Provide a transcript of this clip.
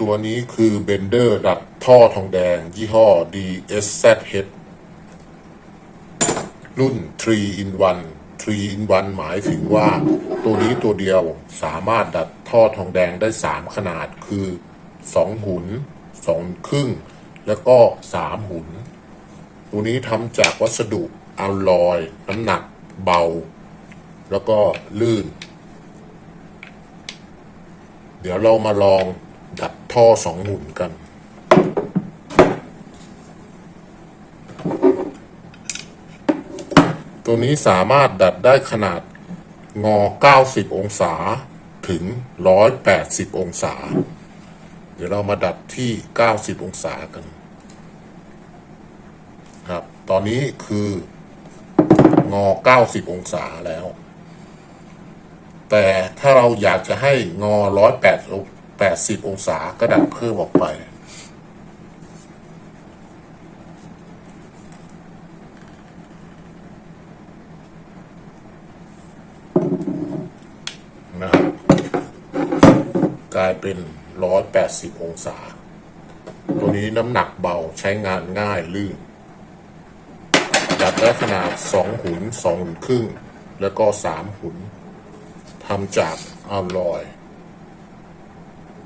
ตัวนี้คือเบนเดอร์ดัดท่อทองแดง ยี่ห้อ DSZH รุ่น 3 in 1 3 in 1 หมายถึงว่า ตัวนี้ตัวเดียวสามารถดัดท่อทองแดงได้ 3 ขนาดคือ 2 หุน 2 ครึ่ง แล้วก็ 3 หุน ตัวนี้ทำจากวัสดุอลลอย น้ำหนักเบา แล้วก็ลื่น เดี๋ยวเรามาลองดัด ท่อสองหุ่นกันตัวนี้สามารถดัดได้ขนาดงอ 90 องศาถึง 180 องศา เดี๋ยวเรามาดัดที่ 90 องศากัน ครับ ตอนนี้คืองอ 90 องศาแล้ว แต่ถ้าเราอยากจะให้งอ 180 80 องศาก็ดัดเพิ่มออกไป นะครับ กลายเป็น 180 องศา ตัวนี้น้ำหนักเบาใช้งานง่ายลื่นดัดได้ขนาด 2 หุน 2 หุนครึ่ง แล้วก็ 3 หุนทำจากอลลอย